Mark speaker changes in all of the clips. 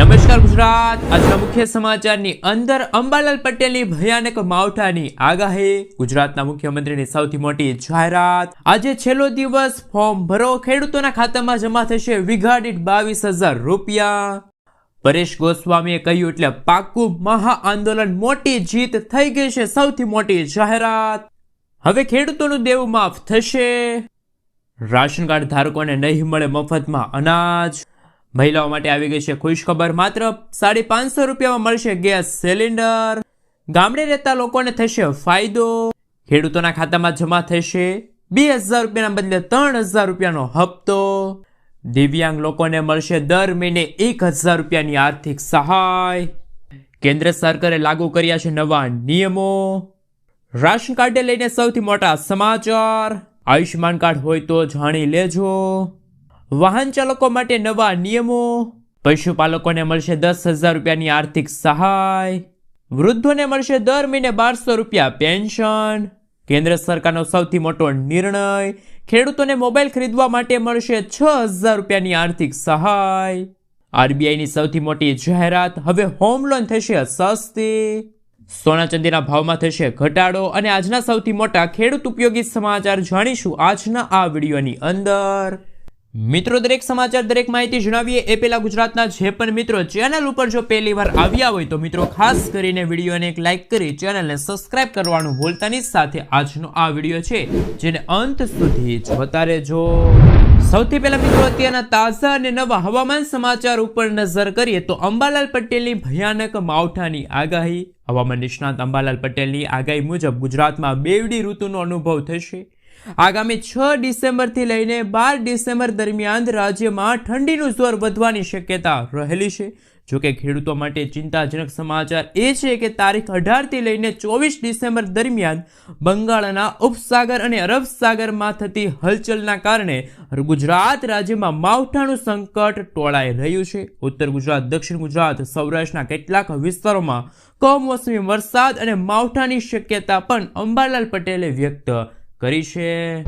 Speaker 1: નમસ્કાર ગુજરાત. આજના મુખ્ય સમાચારની અંદર અંબાલાલ પટેલની ભયાનક માવઠાની આગાહી. ગુજરાતના મુખ્યમંત્રીની સૌથી મોટી જાહેરાત. આજે છેલ્લો દિવસ ફોર્મ ભરો, ખેડૂતોના ખાતામાં જમા થશે વીઘા બાવીસ હજાર રૂપિયા. પરેશ ગોસ્વામીએ કહ્યું એટલે પાકું મહા આંદોલન મોટી જીત થઈ ગઈ છે, સૌથી મોટી જાહેરાત. હવે ખેડૂતોનું દેવું માફ થશે. રાશન કાર્ડ ધારકોને નહીં મળે મફતમાં અનાજ. મહિલાઓ માટે આવી ગઈ છે ખુશ ખબર માત્ર સાડી પાંચસો રૂપિયામાં મળશે ગેસ સિલિન્ડર. ગામડે રહેતા લોકોને થશે ફાયદો. ખેડૂતોના ખાતામાં જમા થશે બે હજાર રૂપિયાના બદલે ત્રણ હજાર રૂપિયાનો હપ્તો. દિવ્યાંગ લોકોને મળશે દર મહિને એક હજાર રૂપિયાની આર્થિક સહાય. કેન્દ્ર સરકારે લાગુ કર્યા છે નવા નિયમો. રાશન કાર્ડને લઈને સૌથી મોટા સમાચાર. આયુષ્યમાન કાર્ડ હોય તો જાણી લેજો. વાહન ચાલકો માટે નવા નિયમો. પશુપાલકોને મળશે દસ હજાર રૂપિયાની આર્થિક સહાય. વૃદ્ધોને મળશે દર મહિને બારસો રૂપિયા પેન્શન. કેન્દ્ર સરકારનો સૌથી મોટો નિર્ણય, ખેડૂતોને મોબાઈલ ખરીદવા માટે મળશે છ હજાર રૂપિયાની આર્થિક સહાય. આરબીઆઈની સૌથી મોટી જાહેરાત, હવે હોમ લોન થશે સસ્તી. સોના ચાંદીના ભાવમાં થશે ઘટાડો અને આજના સૌથી મોટા ખેડૂત ઉપયોગી સમાચાર જાણીશું આજના આ વિડીયોની અંદર. મિત્રો, દરેક સમાચાર, દરેક માહિતી જણાવીએ એ પહેલાં ગુજરાતના જે પણ મિત્રો ચેનલ ઉપર જો પહેલી વાર આવ્યા હોય તો મિત્રો, ખાસ કરીને વિડીયોને એક લાઈક કરી ચેનલને સબસ્ક્રાઇબ કરવાનું ભૂલતાની સાથે આજનો આ વીડિયો છે, જેને અંત સુધી જોતા રહેજો સૌથી પહેલા મિત્રો, અત્યારના તાજા અને નવા હવામાન સમાચાર ઉપર નજર કરીએ તો અંબાલાલ પટેલની ભયાનક માવઠાની આગાહી. હવામાન નિષ્ણાત અંબાલાલ પટેલની આગાહી મુજબ ગુજરાતમાં બેવડી ઋતુનો અનુભવ થશે. આગામી છ ડિસેમ્બરથી લઈને બાર ડિસેમ્બર દરમિયાન રાજ્યમાં ઠંડીનું જોર વધવાની શક્યતા રહેલી છે. જોકે ખેડૂતો માટે ચિંતાજનક સમાચાર એ છે કે તારીખ અઢારથી લઈને ચોવીસ ડિસેમ્બર દરમિયાન બંગાળના ઉપસાગર અને અરબ સાગરમાં થતી હલચલના કારણે ગુજરાત રાજ્યમાં માવઠાનું સંકટ ટોળાઈ રહ્યું છે. ઉત્તર ગુજરાત, દક્ષિણ ગુજરાત, સૌરાષ્ટ્રના કેટલાક વિસ્તારોમાં કમોસમી વરસાદ અને માવઠાની શક્યતા પણ અંબાલાલ પટેલે વ્યક્ત કરી છે.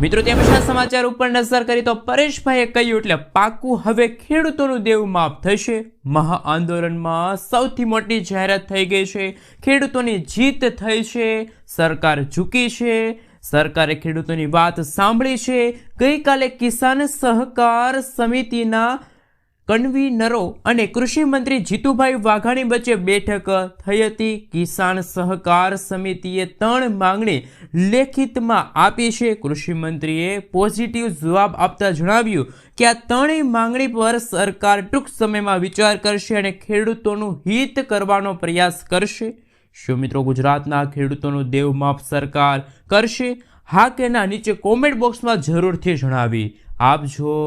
Speaker 1: મિત્રો તેમના સમાચાર ઉપર નજર કરી તો પરેશભાઈએ કહ્યું એટલે પાકું હવે ખેડૂતોનું દેવું માફ થશે. મહા આંદોલનમાં સૌથી મોટી જાહેરાત થઈ ગઈ છે. ખેડૂતોની જીત થઈ છે. સરકાર ઝૂકી છે. સરકારે ખેડૂતોની વાત સાંભળી છે. ગઈકાલે કિસાન સહકાર સમિતિના કન્વીનરો અને કૃષિ મંત્રી જીતુભાઈ વાઘાણી વચ્ચે બેઠક થઈ હતી. કિસાન સહકાર સમિતિએ ત્રણ માંગણી લેખિતમાં આપી છે. કૃષિમંત્રીએ પોઝિટિવ જવાબ આપતા જણાવ્યું કે આ ત્રણેય માંગણી પર સરકાર ટૂંક સમયમાં વિચાર કરશે અને ખેડૂતોનું હિત કરવાનો પ્રયાસ કરશે. શું મિત્રો ગુજરાતના ખેડૂતોનું દેવ માફ સરકાર કરશે? હા કે ના, નીચે કોમેન્ટ બોક્સમાં જરૂરથી જણાવી આપજો.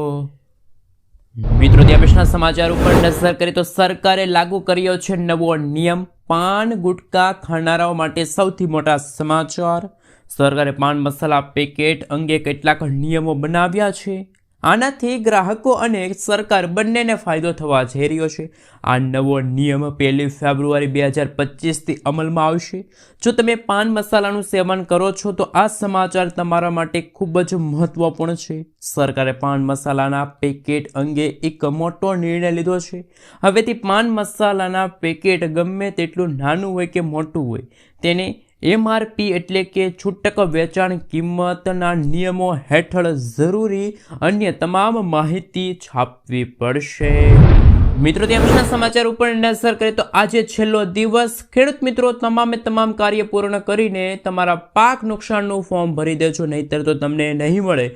Speaker 1: મિત્રો ત્યાં સમાચાર ઉપર નજર કરીએ તો સરકારે લાગુ કર્યો છે નવો નિયમ. પાન, ગુટકા ખાનારાઓ માટે સૌથી મોટા સમાચાર. સરકારે પાન, મસાલા, પેકેટ અંગે કેટલાક નિયમો બનાવ્યા છે. આનાથી ગ્રાહકો અને સરકાર બંનેને ફાયદો થવા જઈ રહ્યો છે. આ નવો નિયમ પહેલી ફેબ્રુઆરી બે હજાર પચીસથી અમલમાં આવશે. જો તમે પાન મસાલાનું સેવન કરો છો, તો આ સમાચાર તમારા માટે ખૂબ જ મહત્વપૂર્ણ છે. સરકારે પાન મસાલાના પેકેટ અંગે એક મોટો નિર્ણય લીધો છે. હવેથી પાન મસાલાના પેકેટ ગમે તેટલું નાનું હોય કે મોટું હોય, તેને એમઆરપી એટલે કે છૂટક વેચાણ કિંમતના નિયમો હેઠળ જરૂરી અન્ય તમામ માહિતી છાપવી પડશે. મિત્રો, ત્યાં સમાચાર ઉપર નજર કરીએ તો આજે છેલ્લો દિવસ ખેડૂત મિત્રો તમામે તમામ કાર્ય પૂર્ણ કરીને તમારા પાક નુકસાનનું ફોર્મ ભરી દેજો, નહીતર તો તમને નહીં મળે.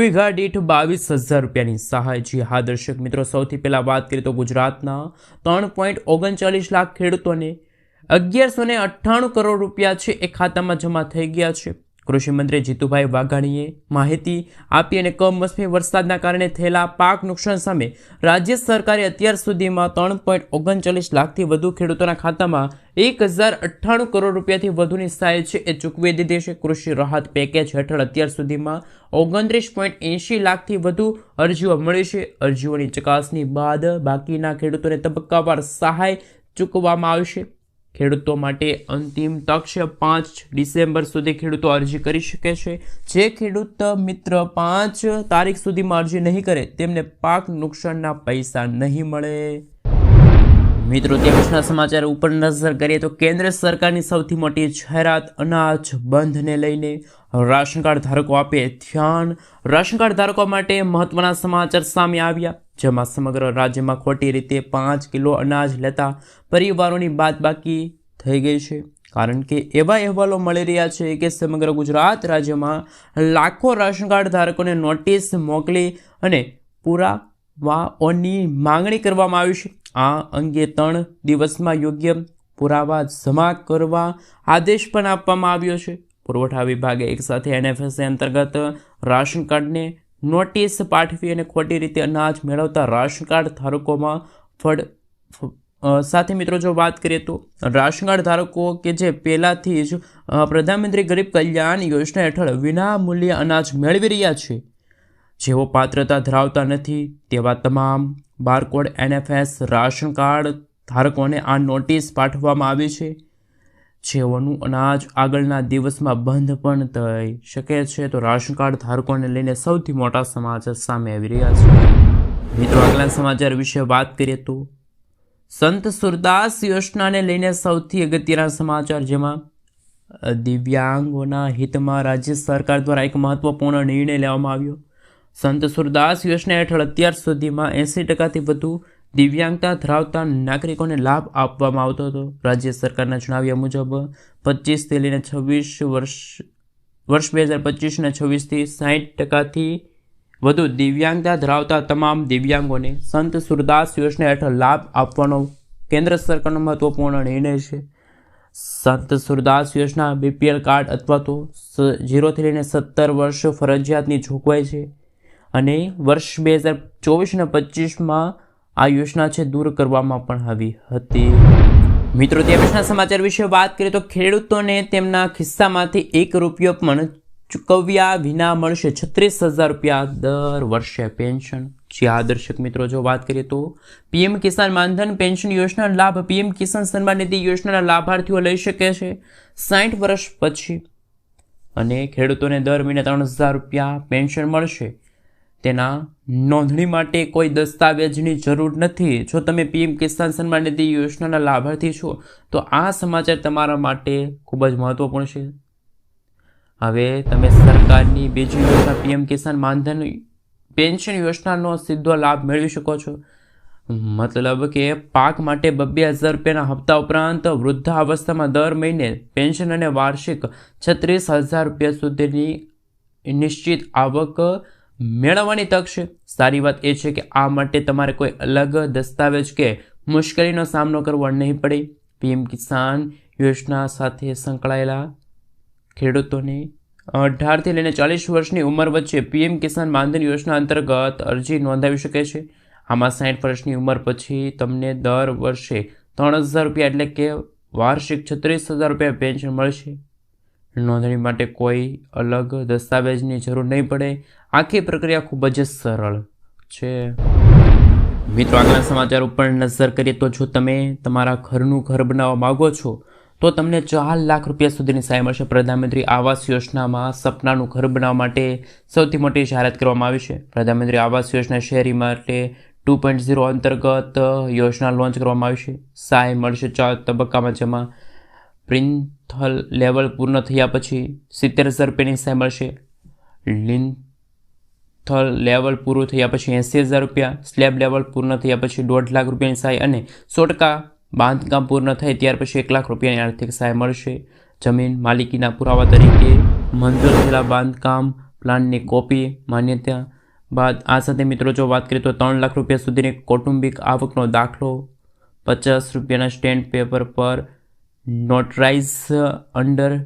Speaker 1: વીઘા દીઠ બાવીસ હજાર રૂપિયાની સહાય. જી હા, દર્શક મિત્રો, સૌથી પહેલાં વાત કરીએ તો ગુજરાતના ત્રણ પોઈન્ટ ઓગણચાલીસ લાખ ખેડૂતોને અગિયારસો ને અઠ્ઠાણું કરોડ રૂપિયા છે એ ખાતામાં જમા થઈ ગયા છે. કૃષિમંત્રી જીતુભાઈ વાઘાણીએ માહિતી આપી અને કમોસમી વરસાદના કારણે થયેલા પાક નુકસાન સામે રાજ્ય સરકારે અત્યાર સુધીમાં ત્રણ પોઈન્ટ ઓગણચાલીસ લાખથી વધુ ખેડૂતોના ખાતામાં એક હજાર અઠ્ઠાણું કરોડ રૂપિયાથી વધુની સહાય છે એ ચૂકવી દીધી છે. કૃષિ રાહત પેકેજ હેઠળ અત્યાર સુધીમાં ઓગણત્રીસ પોઈન્ટ એંશી લાખથી વધુ અરજીઓ મળી છે. અરજીઓની ચકાસણી બાદ બાકીના ખેડૂતોને તબક્કાવાર સહાય ચૂકવવામાં આવશે ખેડૂતો માટે અંતિમ તક છે. પાંચ ડિસેમ્બર સુધી ખેડૂતો અરજી કરી શકે છે. જે ખેડૂત મિત્ર પાંચ તારીખ સુધીમાં અરજી નહીં કરે, તેમને પાક નુકસાનના પૈસા નહીં મળે. મિત્રો તે પછીના સમાચાર ઉપર નજર કરીએ તો કેન્દ્ર સરકારની સૌથી મોટી જાહેરાત અનાજ બંધને લઈને રાશન કાર્ડ ધારકો આપે ધ્યાન. રાશન કાર્ડ ધારકો માટે મહત્વના સમાચાર સામે આવ્યા. જેમાં સમગ્ર રાજ્યમાં ખોટી રીતે પાંચ કિલો અનાજ લેતા પરિવારોની બાદબાકી થઈ ગઈ છે. કારણ કે એવા અહેવાલો મળી રહ્યા છે કે સમગ્ર ગુજરાત રાજ્યમાં લાખો રાશન કાર્ડ ધારકોને નોટિસ મોકલી અને પુરાવાઓની માંગણી કરવામાં આવી છે. આ અંગે ત્રણ દિવસમાં યોગ્ય પુરાવા જમા કરવા આદેશ પણ આપવામાં આવ્યો છે. પુરવઠા વિભાગે એકસાથે એનએફએસએ અંતર્ગત રાશન કાર્ડને નોટિસ પાઠવી અને ખોટી રીતે અનાજ મેળવતા રાશન કાર્ડ ધારકોમાં ફળ સાથે મિત્રો જો વાત કરીએ તો રાશન કાર્ડ ધારકો કે જે પહેલાંથી જ પ્રધાનમંત્રી ગરીબ કલ્યાણ યોજના હેઠળ વિનામૂલ્ય અનાજ મેળવી રહ્યા છે. જેઓ પાત્રતા ધરાવતા નથી તેવા તમામ બારકોડ એનએફએસ રાશન કાર્ડ ધારકોને આ નોટિસ પાઠવવામાં આવી છે. જેઓનું અનાજ આગળના દિવસમાં બંધ પણ થઈ શકે છે. તો રાશન કાર્ડ ધારકોને લઈને સૌથી મોટા સમાચાર સામે આવી રહ્યા છે. મિત્રો, આગલા સમાચાર વિશે વાત કરીએ તો સંત સુરદાસ યોજનાને લઈને સૌથી અગત્યના સમાચાર જેમાં દિવ્યાંગોના હિતમાં રાજ્ય સરકાર દ્વારા એક મહત્વપૂર્ણ નિર્ણય લેવામાં આવ્યો. સંત સુરદાસ યોજના હેઠળ અત્યાર સુધીમાં એંસી ટકાથી વધુ દિવ્યાંગતા ધરાવતા નાગરિકોને લાભ આપવામાં આવતો હતો. રાજ્ય સરકારના જણાવ્યા મુજબ, પચીસથી લઈને છવ્વીસ વર્ષ વર્ષ બે હજાર પચીસ છવ્વીસથી સાઠ ટકાથી વધુ દિવ્યાંગતા ધરાવતા તમામ દિવ્યાંગોને સંત સુરદાસ યોજના હેઠળ લાભ આપવાનો કેન્દ્ર સરકારનો મહત્વપૂર્ણ નિર્ણય છે. સંત સુરદાસ યોજના, બીપીએલ કાર્ડ અથવા તો જીરોથી લઈને સત્તર વર્ષ ફરજિયાતની જોગવાઈ છે. અને વર્ષ બે હજાર ચોવીસ અને પચીસમાં આ યોજના છે દૂર કરવામાં પણ આવી હતી. મિત્રો, તે સમાચાર વિશે વાત કરીએ તો ખેડૂતોને તેમના ખિસ્સામાંથી એક રૂપિયો પણ ચૂકવ્યા વિના મળશે. છત્રીસ હજાર રૂપિયા દર વર્ષે પેન્શન. જી હા, દર્શક મિત્રો, જો વાત કરીએ તો પીએમ કિસાન માનધન પેન્શન યોજનાનો લાભ પીએમ કિસાન સન્માન નિધિ યોજનાના લાભાર્થીઓ લઈ શકે છે. સાઠ વર્ષ પછી અને ખેડૂતોને દર મહિને ત્રણ હજાર રૂપિયા પેન્શન મળશે. તેના નોંધણી માટે કોઈ દસ્તાવેજની જરૂર નથી. જો તમે પીએમ કિસાન સન્માન નિધિ યોજનાના લાભાર્થી છો, તો આ સમાચાર તમારા માટે ખૂબ જ મહત્વપૂર્ણ છે. હવે તમે સરકારની બીજી યોજના પીએમ કિસાન માનધન પેન્શન યોજનાનો સીધો લાભ મેળવી શકો છો. મતલબ કે પાક માટે બબ્બે હજાર રૂપિયાના હપ્તા ઉપરાંત વૃદ્ધાવસ્થામાં દર મહિને પેન્શન અને વાર્ષિક છત્રીસ હજાર રૂપિયા સુધીની નિશ્ચિત આવક મેળવવાની તક છે. સારી વાત એ છે કે આ માટે તમારે કોઈ અલગ દસ્તાવેજ કે મુશ્કેલીનો સામનો કરવો નહીં પડે. પીએમ કિસાન યોજના સાથે સંકળાયેલા ખેડૂતોને અઢારથી લઈને ચાલીસ વર્ષની ઉંમર વચ્ચે પીએમ કિસાન માનધન યોજના અંતર્ગત અરજી નોંધાવી શકે છે. આમાં સાઠ વર્ષની ઉંમર પછી તમને દર વર્ષે ત્રણ હજાર રૂપિયા એટલે કે વાર્ષિક છત્રીસ હજાર રૂપિયા પેન્શન મળશે. નોંધણી માટે કોઈ અલગ દસ્તાવેજની જરૂર નહીં પડે. આખી પ્રક્રિયા ખૂબ જ સરળ છે. મિત્રો, આગલા સમાચાર ઉપર નજર કરીએ તો જો તમે તમારા ઘરનું ઘર બનાવવા માગો છો, તો તમને ચાર લાખ રૂપિયા સુધીની સહાય મળશે. પ્રધાનમંત્રી આવાસ યોજનામાં સપનાનું ઘર બનાવવા માટે સૌથી મોટી જાહેરાત કરવામાં આવી છે. પ્રધાનમંત્રી આવાસ યોજના શહેરી માટે ટુ પોઈન્ટ ઝીરો અંતર્ગત યોજના લોન્ચ કરવામાં આવી છે. સહાય મળશે ચાર તબક્કામાં, જેમાં પ્રિન્થલ લેવલ પૂર્ણ થયા પછી સિત્તેર હજાર રૂપિયાની સહાય મળશે. લિન્થલ લેવલ પૂરું થયા પછી એંસી હજાર રૂપિયા, સ્લેબ લેવલ પૂર્ણ થયા પછી દોઢ લાખ રૂપિયાની સહાય અને સો ટકા બાંધકામ પૂર્ણ થાય ત્યાર પછી એક લાખ રૂપિયાની આર્થિક સહાય મળશે. જમીન માલિકીના પુરાવા તરીકે મંજૂર થયેલા બાંધકામ પ્લાનની કોપી માન્યતા બાદ આ સાથે મિત્રો જો વાત કરીએ તો ત્રણ લાખ રૂપિયા સુધીની કૌટુંબિક આવકનો દાખલો, પચાસ રૂપિયાના સ્ટેન્ડ પેપર પર નોટરાઇઝ અંડર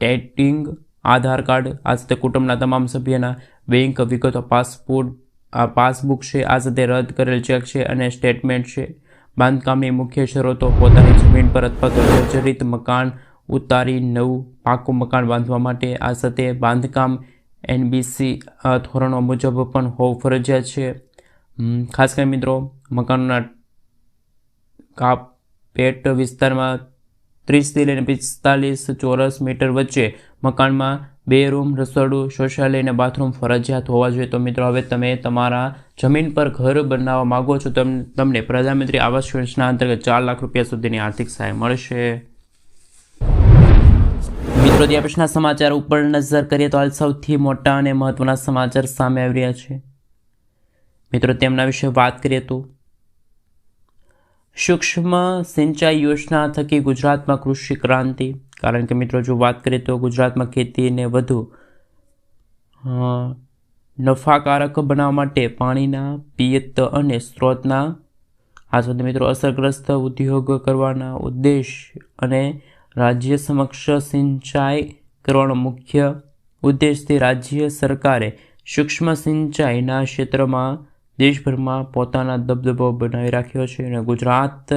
Speaker 1: ટેટિંગ, આધાર કાર્ડ, આ સાથે કુટુંબના તમામ સભ્યના બેંક વિગતો, પાસપોર્ટ, આ પાસબુક છે, આ સાથે રદ કરેલ ચેક છે અને સ્ટેટમેન્ટ છે. બાંધકામની મુખ્ય શરતો, પોતાની જમીન પર અથવા તો જર્જરિત મકાન ઉતારી, નવું પાકું મકાન બાંધવા માટે, આ સાથે બાંધકામ એનબીસી ધોરણો મુજબ પણ હોવું ફરજિયાત છે. ખાસ કરીને મિત્રો, મકાનોના કાપેટ વિસ્તારમાં ત્રીસથી લઈને પિસ્તાલીસ ચોરસ મીટર વચ્ચે મકાનમાં બે રૂમ, રસોડું, શૌચાલય અને બાથરૂમ ફરજિયાત હોવા જોઈએ. તો મિત્રો, હવે તમે તમારા જમીન પર ઘર બનાવવા માગો છો, તમ, તમને પ્રધાનમંત્રી આવાસ યોજના અંતર્ગત ચાર લાખ રૂપિયા સુધીની આર્થિક સહાય મળશે. મિત્રો ત્યાં પછીના સમાચાર ઉપર નજર કરીએ તો હાલ સૌથી મોટા અને મહત્વના સમાચાર સામે આવી રહ્યા છે. મિત્રો, તેમના વિશે વાત કરીએ તો સૂક્ષ્મ સિંચાઈ યોજના થકી ગુજરાતમાં કૃષિ ક્રાંતિ. કારણ કે મિત્રો, જો વાત કરીએ તો ગુજરાતમાં ખેતીને વધુ નફાકારક બનાવવા માટે પાણીના પિયત અને સ્ત્રોતના, આ સાથે મિત્રો અસરગ્રસ્ત ઉદ્યોગ કરવાના ઉદ્દેશ અને રાજ્ય સમક્ષ સિંચાઈ કરવાનો મુખ્ય ઉદ્દેશથી રાજ્ય સરકારે સૂક્ષ્મ સિંચાઈના ક્ષેત્રમાં દેશભરમાં પોતાના દબદબો બનાવી રાખ્યો છે અને ગુજરાત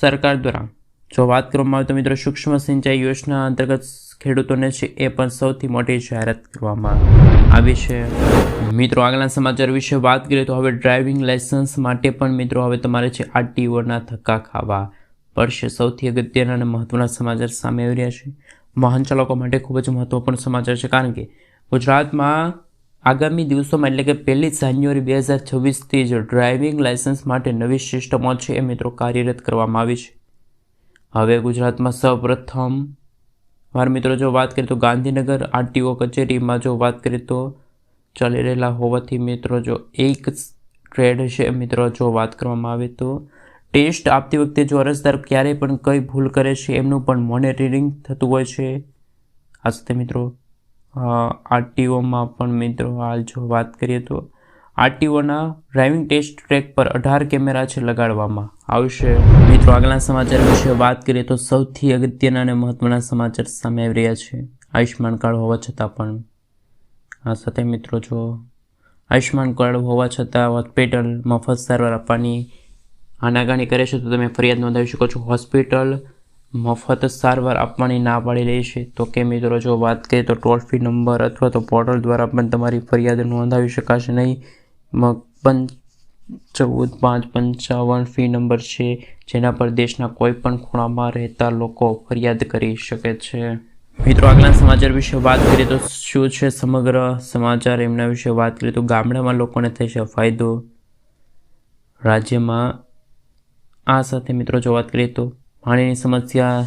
Speaker 1: સરકાર દ્વારા જો વાત કરવામાં આવે તો મિત્રો સૂક્ષ્મ સિંચાઈ યોજના અંતર્ગત ખેડૂતોને છે એ પણ સૌથી મોટી જાહેરાત કરવામાં આવી છે. મિત્રો, આગળના સમાચાર વિશે વાત કરીએ તો હવે ડ્રાઇવિંગ લાઇસન્સ માટે પણ મિત્રો હવે તમારે છે આરટીઓના ધક્કા ખાવા પડશે. સૌથી અગત્યના અને મહત્વના સમાચાર સામે આવી રહ્યા છે. વાહન ચાલકો માટે ખૂબ જ મહત્વપૂર્ણ સમાચાર છે કારણ કે ગુજરાતમાં આગામી દિવસોમાં એટલે કે પહેલી જાન્યુઆરી બે હજાર છવ્વીસથી જ ડ્રાઇવિંગ લાયસન્સ માટે નવી સિસ્ટમો છે એ મિત્રો કાર્યરત કરવામાં આવી છે. હવે ગુજરાતમાં સૌપ્રથમ વાર મિત્રો જો વાત કરીએ તો ગાંધીનગર આરટીઓ કચેરીમાં જો વાત કરીએ તો ચાલી રહેલા હોવાથી મિત્રો જો એક ટ્રેડ છે મિત્રો જો વાત કરવામાં આવે તો ટેસ્ટ આપતી વખતે જો અરજદાર ક્યારેય પણ કંઈ ભૂલ કરે છે એમનું પણ મોનિટરિંગ થતું હોય છે. આ સાથે મિત્રો આરટીઓમાં પણ મિત્રો હાલ જો વાત કરીએ તો આરટીઓના ડ્રાઇવિંગ ટેસ્ટ ટ્રેક પર અઢાર કેમેરા છે લગાડવામાં. આવશે. મિત્રો આગલા સમાચાર વિશે વાત કરીએ તો સૌથી અગત્યના અને મહત્વના સમાચાર સામે આવી રહ્યા છે. આયુષ્યમાન કાર્ડ હોવા છતાં પણ. આ સાથે મિત્રો જો આયુષ્યમાન કાર્ડ હોવા છતાં હોસ્પિટલ મફત સારવાર આપવાની આનાકાની કરે છે, તો તમે ફરિયાદ નોંધાવી શકો છો. હોસ્પિટલ મફત સારવાર આપવાની ના પાડી રહી છે. તો કે મિત્રો, જો વાત કરીએ તો ટોલ ફ્રી નંબર અથવા તો પોર્ટલ દ્વારા પણ તમારી ફરિયાદ નોંધાવી શકાશે નહીં. મ- ચૌદ, પાંચ, પંચાવન ફી નંબર છે, જેના પર દેશના કોઈ પણ ખૂણામાં રહેતા લોકો ફરિયાદ કરી શકે છે. મિત્રો, આગલા સમાચાર વિશે વાત કરીએ તો શું છે સમગ્ર સમાચાર? એમના વિશે વાત કરીએ તો ગામડામાં લોકોને થશે ફાયદો. રાજ્યમાં આ સાથે મિત્રો, જો વાત કરીએ તો પાણીની સમસ્યા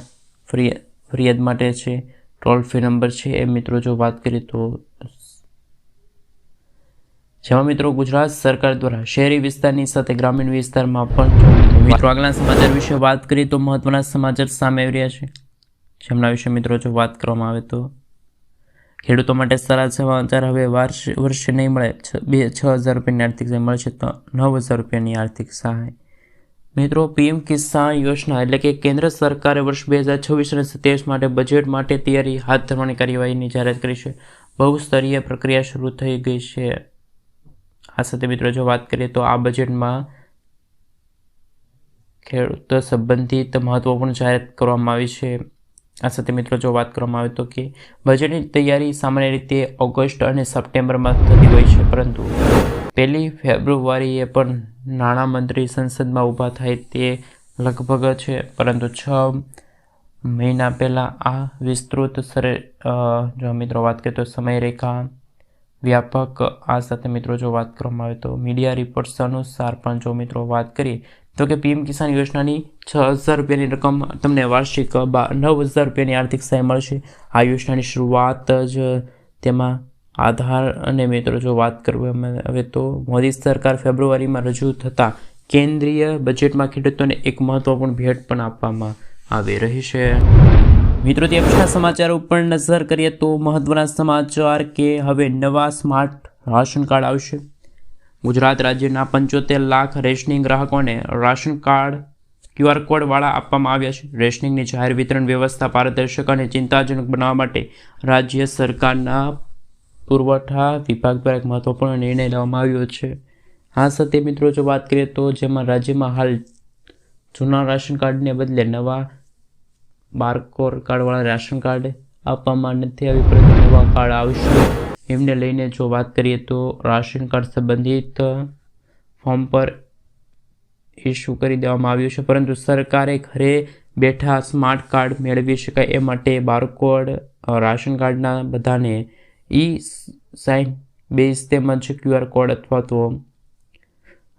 Speaker 1: ફરિયા ફરિયાદ માટે છે. ટોલ ફ્રી નંબર છે. એ મિત્રો, જો વાત કરીએ તો જેમાં મિત્રો ગુજરાત સરકાર દ્વારા શહેરી વિસ્તારની સાથે ગ્રામીણ વિસ્તારમાં પણ મિત્રો- આગલા સમાચાર વિશે વાત કરીએ તો મહત્વના સમાચાર સામે આવી રહ્યા છે. જેમના વિશે મિત્રો, જો વાત કરવામાં આવે તો ખેડૂતો માટે સારા સમાચાર હવે વર્ષ નહીં મળે. બે, છ હજાર રૂપિયાની આર્થિક સહાય મળશે તો નવ હજાર રૂપિયાની આર્થિક સહાય મિત્રો, પીએમ કિસાન યોજના એટલે કે કેન્દ્ર સરકારે વર્ષ બે હજાર છવ્વીસ અને સત્યાવીસ માટે બજેટ માટે તૈયારી હાથ ધરવાની કાર્યવાહીની જાહેરાત કરી છે. બહુસ્તરીય પ્રક્રિયા શરૂ થઈ ગઈ છે. આ સાથે મિત્રો, જો વાત કરીએ તો આ બજેટમાં ખેડૂતો સંબંધિત મહત્વપૂર્ણ જાહેરાત કરવામાં આવી છે. આ સાથે મિત્રો, જો વાત કરવામાં આવે તો કે બજેટની તૈયારી સામાન્ય રીતે ઓગસ્ટ અને સપ્ટેમ્બરમાં થતી હોય છે, પરંતુ પહેલી ફેબ્રુઆરીએ પણ નાણામંત્રી સંસદમાં ઊભા થાય તે લગભગ છે, પરંતુ છ મહિના પહેલાં આ વિસ્તૃત સરે જો મિત્રો વાત કરીએ તો સમયરેખા વ્યાપક, આ સાથે મિત્રો જો વાત કરવામાં આવે તો મીડિયા રિપોર્ટ્સ અનુસાર પણ જો મિત્રો વાત કરીએ તો કે પીએમ કિસાન યોજનાની છ હજાર રૂપિયાની રકમ તમને વાર્ષિક નવ હજાર રૂપિયાની આર્થિક સહાય મળશે. આ યોજનાની શરૂઆત જ તેમાં આધાર અને મિત્રો, જો વાત કરવામાં હવે તો મોદી સરકાર ફેબ્રુઆરીમાં રજૂ થતાં કેન્દ્રીય બજેટમાં ખેડૂતોને એક મહત્વપૂર્ણ ભેટ પણ આપવામાં આવી રહી છે. મિત્રો તે પછીના સમાચાર ઉપર નજર કરીએ તો મહત્વના સમાચાર કે હવે નવા સ્માર્ટ રાશન કાર્ડ આવશે. ગુજરાત રાજ્યના પંચોતેર લાખ રેશનિંગ ગ્રાહકોને રાશન કાર્ડ ક્યુઆર કોડવાળા આપવામાં આવ્યા છે. રેશનિંગની જાહેર વિતરણ વ્યવસ્થા પારદર્શક અને ચિંતાજનક બનાવવા માટે રાજ્ય સરકારના પુરવઠા વિભાગ દ્વારા એક મહત્વપૂર્ણ નિર્ણય લેવામાં આવ્યો છે. આ સાથે મિત્રો, જો વાત કરીએ તો જેમાં રાજ્યમાં હાલ જૂના રાશન કાર્ડને બદલે નવા બારકોર કાર્ડવાળા રાશન કાર્ડ આપવામાં નથી આવી પરંતુ નવા કાર્ડ આવશે. એમને લઈને જો વાત કરીએ તો રાશન કાર્ડ સંબંધિત ફોર્મ પર ઇસ્યુ કરી દેવામાં આવ્યું છે, પરંતુ સરકારે ઘરે બેઠા સ્માર્ટ કાર્ડ મેળવી શકાય એ માટે બારકોડ રાશન કાર્ડના બધાને ઈ સાઇન બેઝ તેમજ ક્યુઆર કોડ અથવા તો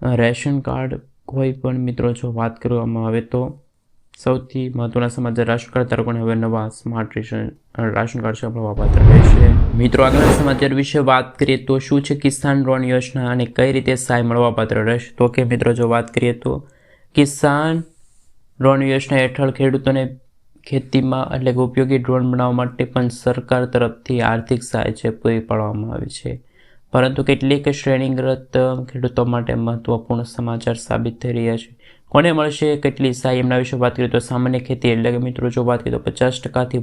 Speaker 1: રેશન કાર્ડ કોઈ પણ મિત્રો જો વાત કરવામાં આવે તો સૌથી મહત્વના સમાચાર રાશન કાર્ડ ધારકોને હવે નવા સ્માર્ટ રેશન રાશન કાર્ડ છે મળવાપાત્ર રહેશે મિત્રો, આગળના સમાચાર વિશે વાત કરીએ તો શું છે કિસાન લોન યોજના અને કઈ રીતે સહાય મળવાપાત્ર રહેશે? તો કે મિત્રો, જો વાત કરીએ તો કિસાન ડ્રોન યોજના હેઠળ ખેડૂતોને ખેતીમાં એટલે કે ઉપયોગી ડ્રોન બનાવવા માટે પણ સરકાર તરફથી આર્થિક સહાય છે પૂરી પાડવામાં આવી છે. પરંતુ કેટલીક શ્રેણીગ્રત ખેડૂતો માટે મહત્વપૂર્ણ સમાચાર સાબિત થઈ રહ્યા છે. કોને મળશે, કેટલી સહાય, એમના વિશે વાત કરીએ તો સામાન્ય ખેતી એટલે કે મિત્રો, જો વાત કરીએ તો પચાસ ટકાથી